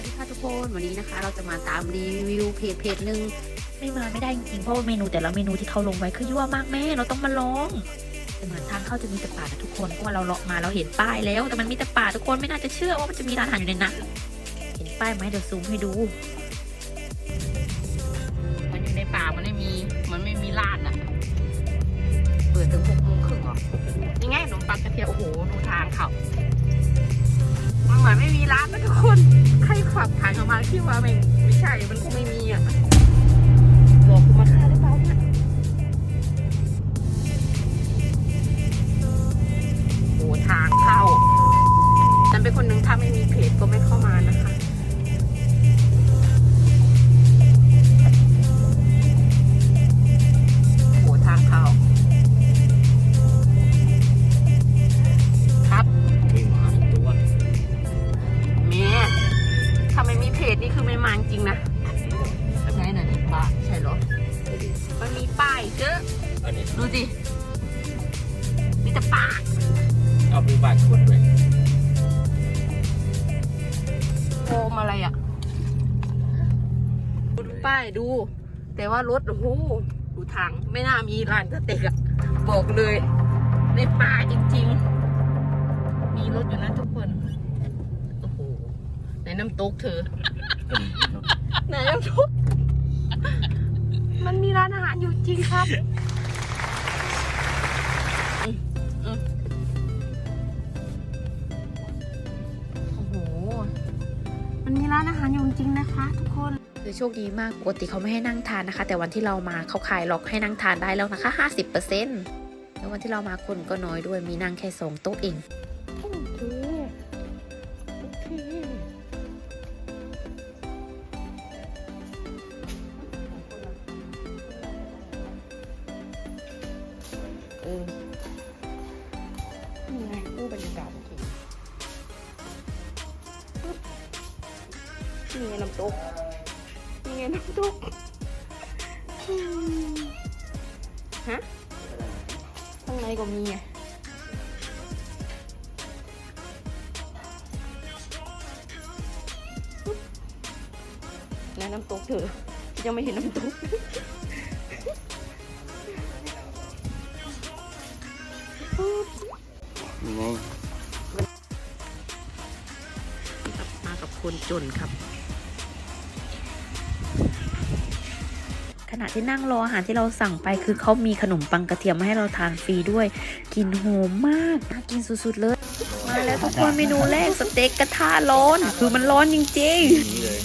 วัสดีค่ะทุกคนวันนี้นะคะ เราจะมาตามรีวิวเพจเพจหนึ่งไม่มาไม่ได้จริงๆเพราะว่าเมนูแต่ละเมนูที่เขาลงไว้คือยั่วมากแม่เราต้องมาลองแต่เหมือนทางเข้าจะมีแต่ป่านะทุกคนเพราะว่าเราเลาะมาเราเห็นป้ายแล้ว แต่มันมีแต่ป่าทุกคนไม่น่าจะเชื่อว่ามันจะมีร้านอาหารอยู่ในนั้นเห็นป้ายไหมเดี๋ยวซูมให้ดู มันอยู่ในป่ามันไม่มีมันไม่มีร้านอะเปิดถึงหกโมงครึ่งเหรอยังไงขนมปังกระเทียมโอ้โหดูทางเขามันเหมือนไม่มีร้านนะทุกคนใคร ขับผ่านออกมาคิดว่าไม่ไม่ใช่มันคงไม่มีอะาไม่มีเพจนี่คือไม่มาจริงนะไหนน่ะนี่ป้าใช่เหรอ มันมีป้ายเยอะอันนี้ดูสิมีแต่ป้ายเอาไปบ้านคนด้วยโคมอะไรอะดูดูป้ายดู แต่ว่ารถโอ้โหดูทางไม่น่ามีร้านสเต็กอะบอกเลยในป่าจริง ๆ มีรถอยู่นะทุกคน โอ้โหในน้ำตกเธอ ก็มีเนอะไหนน้ำตกมันมีร้านอาหารอยู่จริงครับโอ้โห มันมีร้านอาหารอยู่จริงนะคะ ทุกคนคือโชคดีมากปกติเขาไม่ให้นั่งทานนะคะ แต่วันที่เรามาเขาขายล็อกให้นั่งทานได้แล้วนะคะ 50%แล้ววันที่เรามาคนก็น้อยด้วยมีนั่งแค่สองโต๊ะเอง ออนี่ไงอู้บรรยากาศโอเคปึ๊บนี่ไงน้ำตกนี่ไงน้ำตกอืมฮะข้างในก็มีไงและน้ำตกเธอยังไม่เห็นน้ำตก ยังไงมากับคนจนครับ ขณะที่นั่งรออาหารที่เราสั่งไปคือเขามีขนมปังกระเทียมมาให้เราทานฟรีด้วยกลินหอมมากน่ากินสุดๆเลย มาแล้วทุกคนเมนูแรกสเต็กกระทะร้อน คือมันร้อนจริงนี่เลย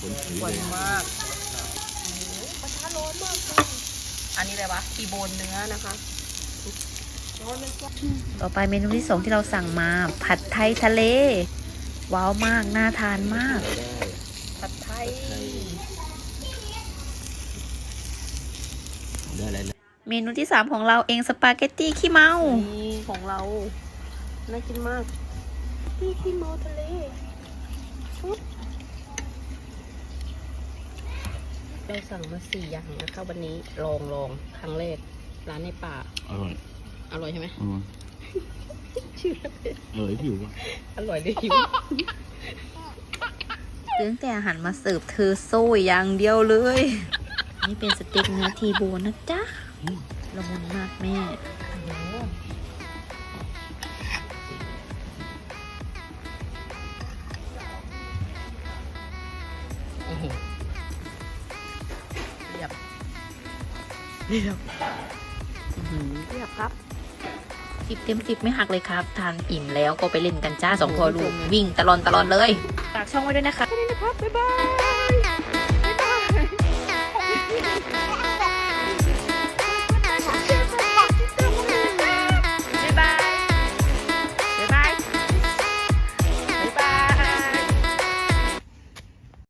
คนถือหวาเลนยมากกระทะร้อนมากอันนี้อะไรวะทีโบนเนื้อนะคะร้อนมันก็ๆ ต่อไปเมนูที่สองที่เราสั่งมา ผัดไทยทะเล ว้าวมาก น่าทานมากได้ได้ผัดไทยได้อะไรนะเมนูที่สามของเราเองสปาเกตตี้ขี้เมา นี่ของเรา น่ากินมากนี่ที่เมาทะเลปุ๊บเราสั่งมาสี่อย่างนะคะวันนี้ลองลองครั้งแรกร้านในป่าอร่อย อร่อยใช่ไหมอืมชื่ออร่อยผิวว่ะอร่อยเลยหิวซื้อแต่อาหารมาเสิร์ฟเธอโซ่อย่างเดียวเลย นี่เป็นสเต็กเนื้อทีโบนนะจ๊ะละมุนมากแม่อื้อหือเรียบเรียบอื้อหือเรียบครับ สิบเต็มสิบไม่หักเลยครับ ทานอิ่มแล้วก็ไปเล่นกันจ้าสองพอลูกวิ่งตลอนตลอนเลย ฝากช่องไว้ด้วยนะคะ บ๊ายบาย